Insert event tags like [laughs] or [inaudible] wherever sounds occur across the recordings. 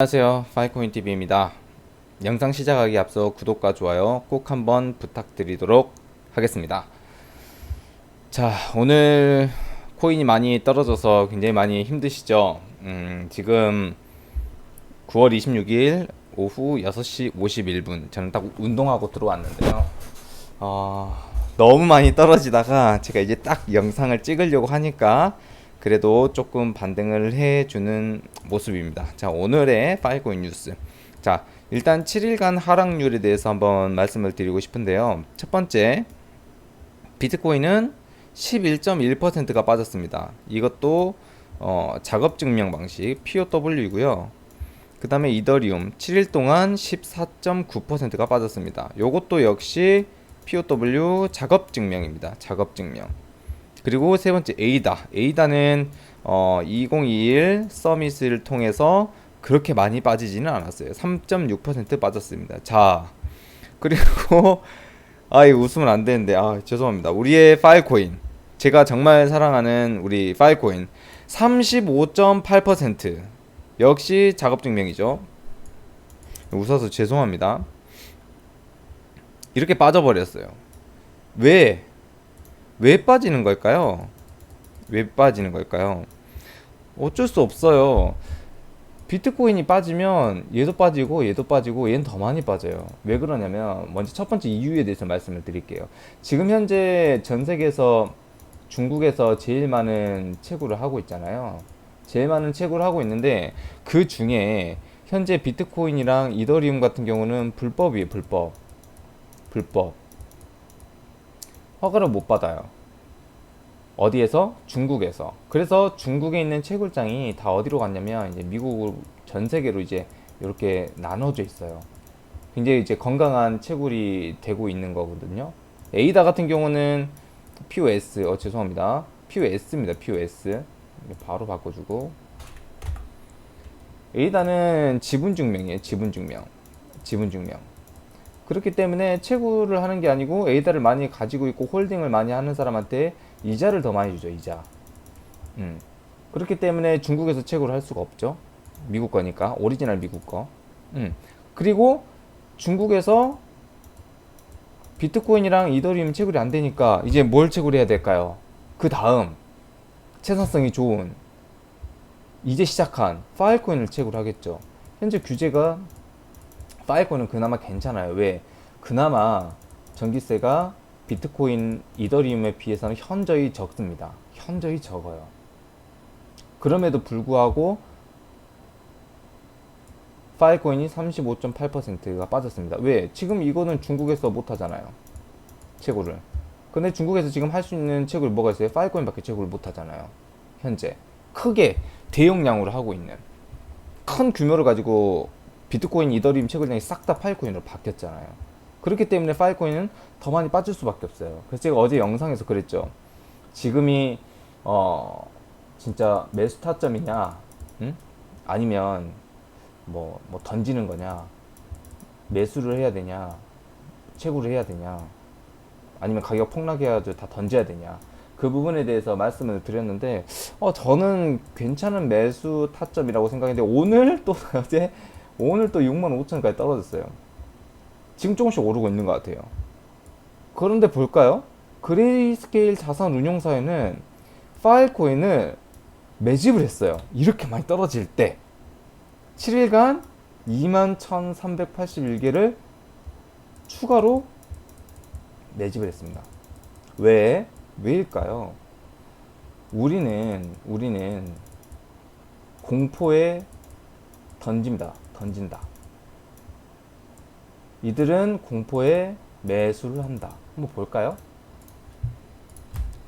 안녕하세요. 파이코인TV입니다. 영상 시작하기 앞서 구독과 좋아요 꼭 한번 부탁드리도록 하겠습니다. 자 오늘 코인이 많이 떨어져서 굉장히 많이 힘드시죠? 음, 지금 9월 26일 오후 6시 51분. 저는 딱 운동하고 들어왔는데요. 어, 너무 많이 떨어지다가 제가 이제 딱 영상을 찍으려고 하니까 그래도 조금 반등을 해주는 모습입니다. 자, 오늘의 파이코인 뉴스. 자, 일단 7일간 하락률에 대해서 한번 말씀을 드리고 싶은데요. 첫 번째, 비트코인은 11.1%가 빠졌습니다. 이것도 어, 작업 증명 방식 POW이고요. 그 다음에 이더리움 7일 동안 14.9%가 빠졌습니다. 요것도 역시 POW 작업 증명입니다. 작업 증명. 그리고 세 번째 에이다. 에이다는 어, 2021 서밋을 통해서 그렇게 많이 빠지지는 않았어요. 3.6% 빠졌습니다. 자, 그리고 [laughs] 아, 이 웃으면 안 되는데 아, 죄송합니다. 우리의 파일코인. 제가 정말 사랑하는 우리 파일코인 35.8% 역시 작업 증명이죠. 웃어서 죄송합니다. 이렇게 빠져버렸어요. 왜? 왜 빠지는 걸까요? 왜 빠지는 걸까요? 어쩔 수 없어요. 비트코인이 빠지면 얘도 빠지고 얘도 빠지고 얘는 더 많이 빠져요. 왜 그러냐면 먼저 첫 번째 이유에 대해서 말씀을 드릴게요. 지금 현재 전 세계에서 중국에서 제일 많은 채굴을 하고 있잖아요. 제일 많은 채굴을 하고 있는데 그 중에 현재 비트코인이랑 이더리움 같은 경우는 불법이에요, 불법. 불법. 허가를 못 받아요. 어디에서? 중국에서. 그래서 중국에 있는 채굴장이 다 어디로 갔냐면 이제 미국 전 세계로 이제 이렇게 나눠져 있어요. 굉장히 이제 건강한 채굴이 되고 있는 거거든요. 에이다 같은 경우는 POS, 어 죄송합니다. POS입니다. POS. 바로 바꿔주고. 에이다는 지분 증명이에요. 지분 증명. 지분 증명. 그렇기 때문에 채굴을 하는 게 아니고 에이다를 많이 가지고 있고 홀딩을 많이 하는 사람한테 이자를 더 많이 주죠 이자. 음. 그렇기 때문에 중국에서 채굴을 할 수가 없죠. 미국 거니까 오리지널 미국 거. 음. 그리고 중국에서 비트코인이랑 이더리움 채굴이 안 되니까 이제 뭘 채굴해야 될까요? 그 다음 채상성이 좋은 이제 시작한 파일코인을 채굴하겠죠. 현재 규제가 파일코인은 그나마 괜찮아요. 왜? 그나마 전기세가 비트코인, 이더리움에 비해서는 현저히 적습니다. 현저히 적어요. 그럼에도 불구하고 파일코인이 35.8%가 빠졌습니다. 왜? 지금 이거는 중국에서 못 하잖아요. 채굴을. 근데 중국에서 지금 할 수 있는 채굴 뭐가 있어요? 파일코인밖에 채굴을 못 하잖아요. 현재. 크게 대용량으로 하고 있는 큰 규모를 가지고 비트코인, 이더리움 채굴량이 싹다 파일코인으로 바뀌었잖아요. 그렇기 때문에 파일코인은 더 많이 빠질 수밖에 없어요. 그래서 제가 어제 영상에서 그랬죠. 지금이 어 진짜 매수 타점이냐, 응? 아니면 뭐, 뭐 던지는 거냐, 매수를 해야 되냐, 채굴을 해야 되냐, 아니면 가격 폭락해야죠 다 던져야 되냐. 그 부분에 대해서 말씀을 드렸는데, 어, 저는 괜찮은 매수 타점이라고 생각했는데, 오늘 또 [laughs] 어제, 오늘 또 6만 5천까지 떨어졌어요. 지금 조금씩 오르고 있는 것 같아요. 그런데 볼까요? 그레이스케일 자산 운용사에는 파일코인을 매집을 했어요. 이렇게 많이 떨어질 때. 7일간 21,381개를 추가로 매집을 했습니다. 왜? 왜일까요? 우리는, 우리는 공포에 던집니다. 던진다. 이들은 공포에 매수를 한다. 한번 볼까요?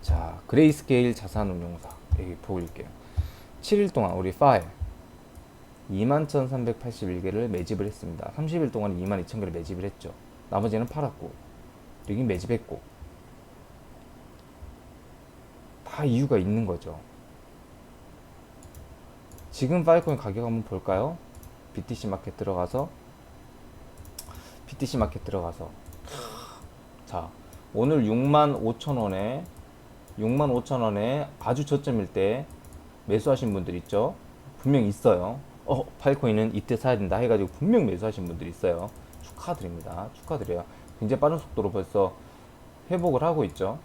자, 그레이스케일 자산운용사 여기 보일게요. 7일 동안 우리 파일 21,381개를 매집을 했습니다. 30일 동안 22,000개를 매집을 했죠. 나머지는 팔았고 여기 매집했고 다 이유가 있는 거죠. 지금 파일코인 가격 한번 볼까요? BTC 마켓 들어가서 BTC 마켓 들어가서 자 오늘 6만 5천 원에 6만 5천 원에 아주 저점일 때 매수하신 분들 있죠 분명 있어요 어 파일코인은 이때 사야 된다 해가지고 분명 매수하신 분들이 있어요. 축하드립니다. 축하드려요. 굉장히 빠른 속도로 벌써 회복을 하고 있죠.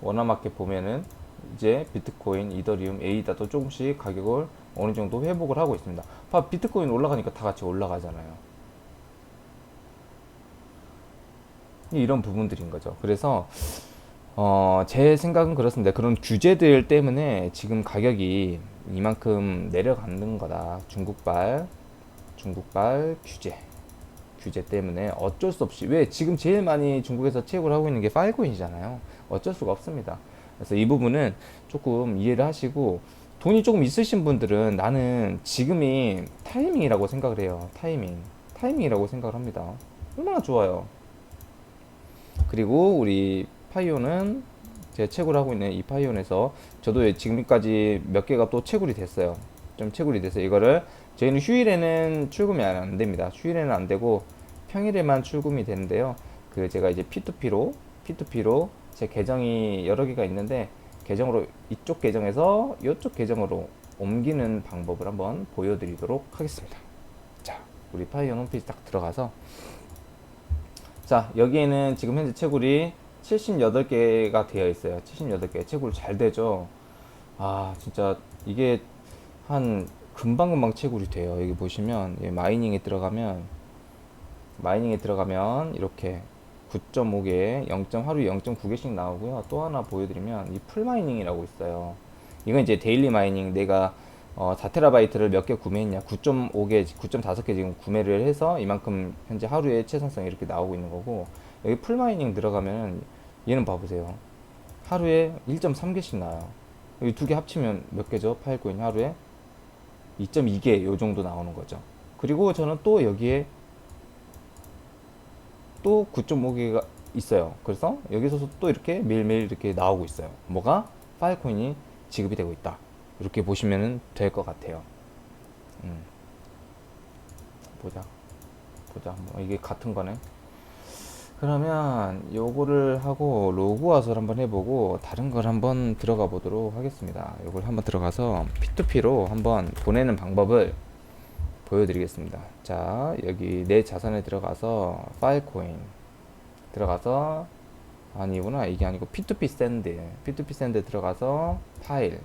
워너마켓 보면은 이제 비트코인, 이더리움, 에이다도 조금씩 가격을 어느 정도 회복을 하고 있습니다. 봐, 비트코인 올라가니까 다 같이 올라가잖아요. 이런 부분들인 거죠. 그래서 어, 제 생각은 그렇습니다. 그런 규제들 때문에 지금 가격이 이만큼 내려가는 거다. 중국발, 중국발 규제. 규제 때문에 어쩔 수 없이 왜 지금 제일 많이 중국에서 채굴 하고 있는 게 파일코인이잖아요. 어쩔 수가 없습니다. 그래서 이 부분은 조금 이해를 하시고 돈이 조금 있으신 분들은 나는 지금이 타이밍이라고 생각을 해요. 타이밍. 타이밍이라고 생각을 합니다. 얼마나 좋아요. 그리고 우리 파이온은 제가 채굴 하고 있는 이 파이온에서 저도 지금까지 몇 개가 또 채굴이 됐어요. 좀 채굴이 돼서 이거를 저희는 휴일에는 출금이 안 됩니다. 휴일에는 안 되고 평일에만 출금이 되는데요. 그 제가 이제 P2P로 P2P로 제 계정이 여러 개가 있는데 계정으로 이쪽 계정에서 이쪽 계정으로 옮기는 방법을 한번 보여드리도록 하겠습니다. 자, 우리 파이온 홈페이지 딱 들어가서 자, 여기에는 지금 현재 채굴이 78개가 되어 있어요. 78개. 채굴 잘 되죠? 아, 진짜 이게 한 금방금방 채굴이 돼요. 여기 보시면 마이닝에 들어가면 마이닝에 들어가면 이렇게 9.5개, 0. 하루에 0.9개씩 나오고요. 또 하나 보여드리면 이 풀마이닝이라고 있어요. 이건 이제 데일리 마이닝 내가 어, 4테라바이트를 몇 개 구매했냐 9.5개 9.5개 지금 구매를 해서 이만큼 현재 하루에 최선성 이렇게 나오고 있는 거고 여기 풀마이닝 들어가면 얘는 봐보세요 하루에 1.3개씩 나와요 여기 두 개 합치면 몇 개죠 파일코인 하루에 2.2개 요 정도 나오는 거죠 그리고 저는 또 여기에 또 9.5개가 있어요 그래서 여기서 또 이렇게 매일매일 이렇게 나오고 있어요 뭐가 파일코인이 지급이 되고 있다 이렇게 보시면 될 것 같아요. 음. 보자. 보자. 뭐 이게 같은 거네. 그러면 요거를 하고 로그 와서 한번 해보고 다른 걸 한번 들어가 보도록 하겠습니다. 요걸 한번 들어가서 P2P로 한번 보내는 방법을 보여드리겠습니다. 자, 여기 내 자산에 들어가서 파일 코인 들어가서 아니구나 이게 아니고 P2P 샌드 P2P 샌드 들어가서 파일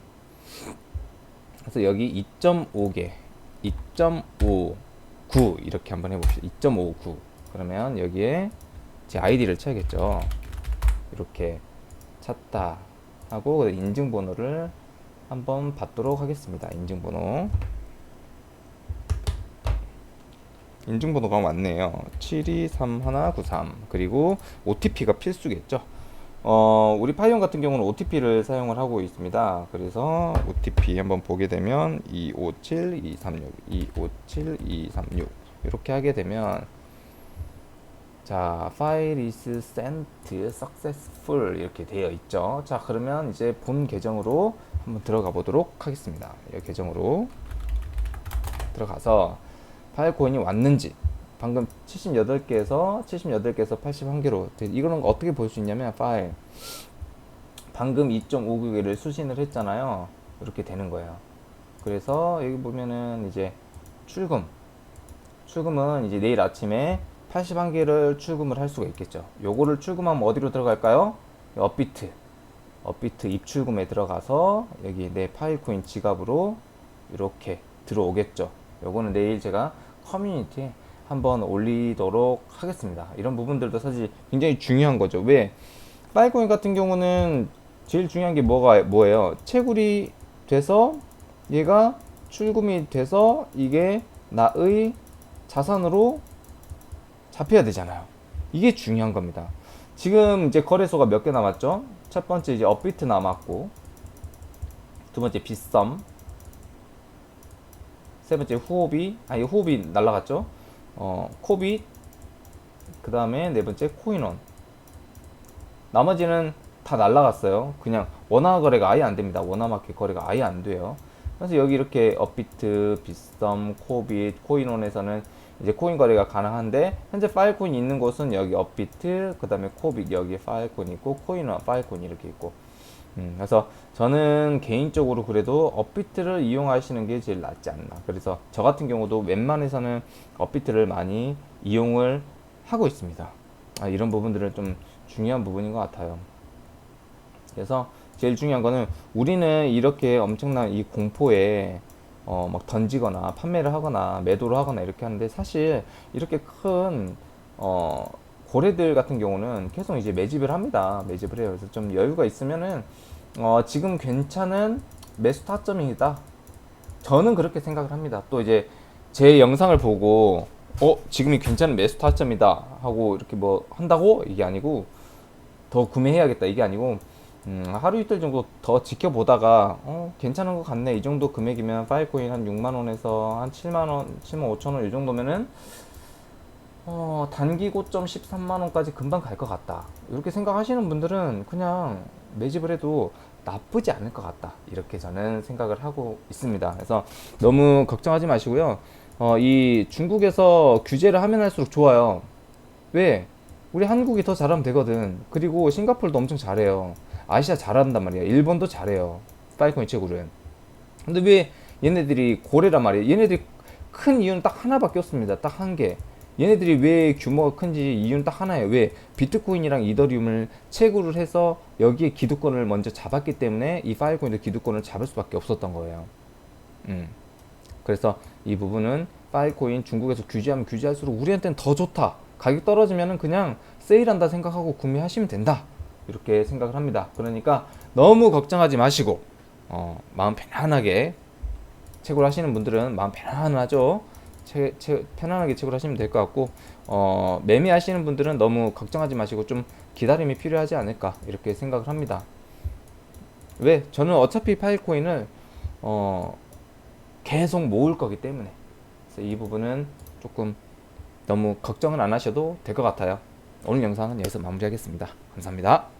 그래서 여기 2.5개, 2.59 이렇게 한번 해봅시다. 2.59 그러면 여기에 제 아이디를 쳐야겠죠. 이렇게 찾다 하고 인증번호를 한번 받도록 하겠습니다. 인증번호. 인증번호가 맞네요. 723193 그리고 OTP가 필수겠죠. 어, 우리 파이온 같은 경우는 OTP를 사용을 하고 있습니다. 그래서 OTP 한번 보게 되면 257236, 257236 이렇게 하게 되면 자, file is sent successful 이렇게 되어 있죠. 자, 그러면 이제 본 계정으로 한번 들어가 보도록 하겠습니다. 이 계정으로 들어가서 파일 코인이 왔는지. 방금 78개에서 78개에서 81개로 이거는 어떻게 볼 수 있냐면 파일. 방금 2.5기를 수신을 했잖아요. 이렇게 되는 거예요. 그래서 여기 보면은 이제 출금. 출금은 이제 내일 아침에 81개를 출금을 할 수가 있겠죠. 요거를 출금하면 어디로 들어갈까요? 업비트. 업비트 입출금에 들어가서 여기 내 파일 코인 지갑으로 이렇게 들어오겠죠. 요거는 내일 제가 커뮤니티에 한번 올리도록 하겠습니다. 이런 부분들도 사실 굉장히 중요한 거죠. 왜? 파일코인 같은 경우는 제일 중요한 게 뭐가 뭐예요? 채굴이 돼서 얘가 출금이 돼서 이게 나의 자산으로 잡혀야 되잖아요. 이게 중요한 겁니다. 지금 이제 거래소가 몇 개 남았죠? 첫 번째 이제 업비트 남았고 두 번째 빗썸 세 번째 후오비 아니 후오비 날라갔죠? 어, 코빗, 그 다음에 네 번째 코인원. 나머지는 다 날라갔어요. 그냥 원화 거래가 아예 안 됩니다. 원화 마켓 거래가 아예 안 돼요. 그래서 여기 이렇게 업비트, 빗썸, 코빗, 코인원에서는 이제 코인 거래가 가능한데 현재 파일코인 있는 곳은 여기 업비트, 그 다음에 코빗 여기 파일코인 있고 코인원 파일코인 이렇게 있고 음, 그래서 저는 개인적으로 그래도 업비트를 이용하시는 게 제일 낫지 않나. 그래서 저 같은 경우도 웬만해서는 업비트를 많이 이용을 하고 있습니다. 아, 이런 부분들은 좀 중요한 부분인 것 같아요. 그래서 제일 중요한 거는 우리는 이렇게 엄청난 이 공포에 어, 막 던지거나 판매를 하거나 매도를 하거나 이렇게 하는데 사실 이렇게 큰 어, 고래들 같은 경우는 계속 이제 매집을 합니다. 매집을 해요. 그래서 좀 여유가 있으면은 어, 지금 괜찮은 매수 타점이다. 저는 그렇게 생각을 합니다. 또 이제 제 영상을 보고 어 지금이 괜찮은 매수 타점이다 하고 이렇게 뭐 한다고 이게 아니고 더 구매해야겠다 이게 아니고 음, 하루 이틀 정도 더 지켜보다가 어 괜찮은 것 같네. 이 정도 금액이면 파이코인 한 6만 원에서 한 7만 원, 7만 5천 원 이 정도면은 어 단기 고점 13만 원까지 금방 갈 것 같다. 이렇게 생각하시는 분들은 그냥 매집을 해도 나쁘지 않을 것 같다. 이렇게 저는 생각을 하고 있습니다. 그래서 너무 걱정하지 마시고요. 어, 이 중국에서 규제를 하면 할수록 좋아요. 왜? 우리 한국이 더 잘하면 되거든. 그리고 싱가포르도 엄청 잘해요 아시아 잘한단 말이야 일본도 잘해요 파이코인 채굴은 근데 왜 얘네들이 고래란 말이에요 얘네들이 큰 이유는 딱 하나밖에 없습니다 딱 한 개 얘네들이 왜 규모가 큰지 이유는 딱 하나예요. 왜 비트코인이랑 이더리움을 채굴을 해서 여기에 기득권을 먼저 잡았기 때문에 이 파일코인도 기득권을 잡을 수밖에 없었던 거예요. 음. 그래서 이 부분은 파일코인 중국에서 규제하면 규제할수록 우리한테는 더 좋다. 가격 떨어지면은 그냥 세일한다 생각하고 구매하시면 된다. 이렇게 생각을 합니다. 그러니까 너무 걱정하지 마시고 어, 마음 편안하게 채굴 하시는 분들은 마음 편안하죠. 채, 채, 편안하게 채굴 하시면 될 것 같고 어, 매매하시는 분들은 너무 걱정하지 마시고 좀 기다림이 필요하지 않을까 이렇게 생각을 합니다. 왜? 저는 어차피 파일코인을 어, 계속 모을 거기 때문에 이 부분은 조금 너무 걱정은 안 하셔도 될 것 같아요. 오늘 영상은 여기서 마무리하겠습니다. 감사합니다.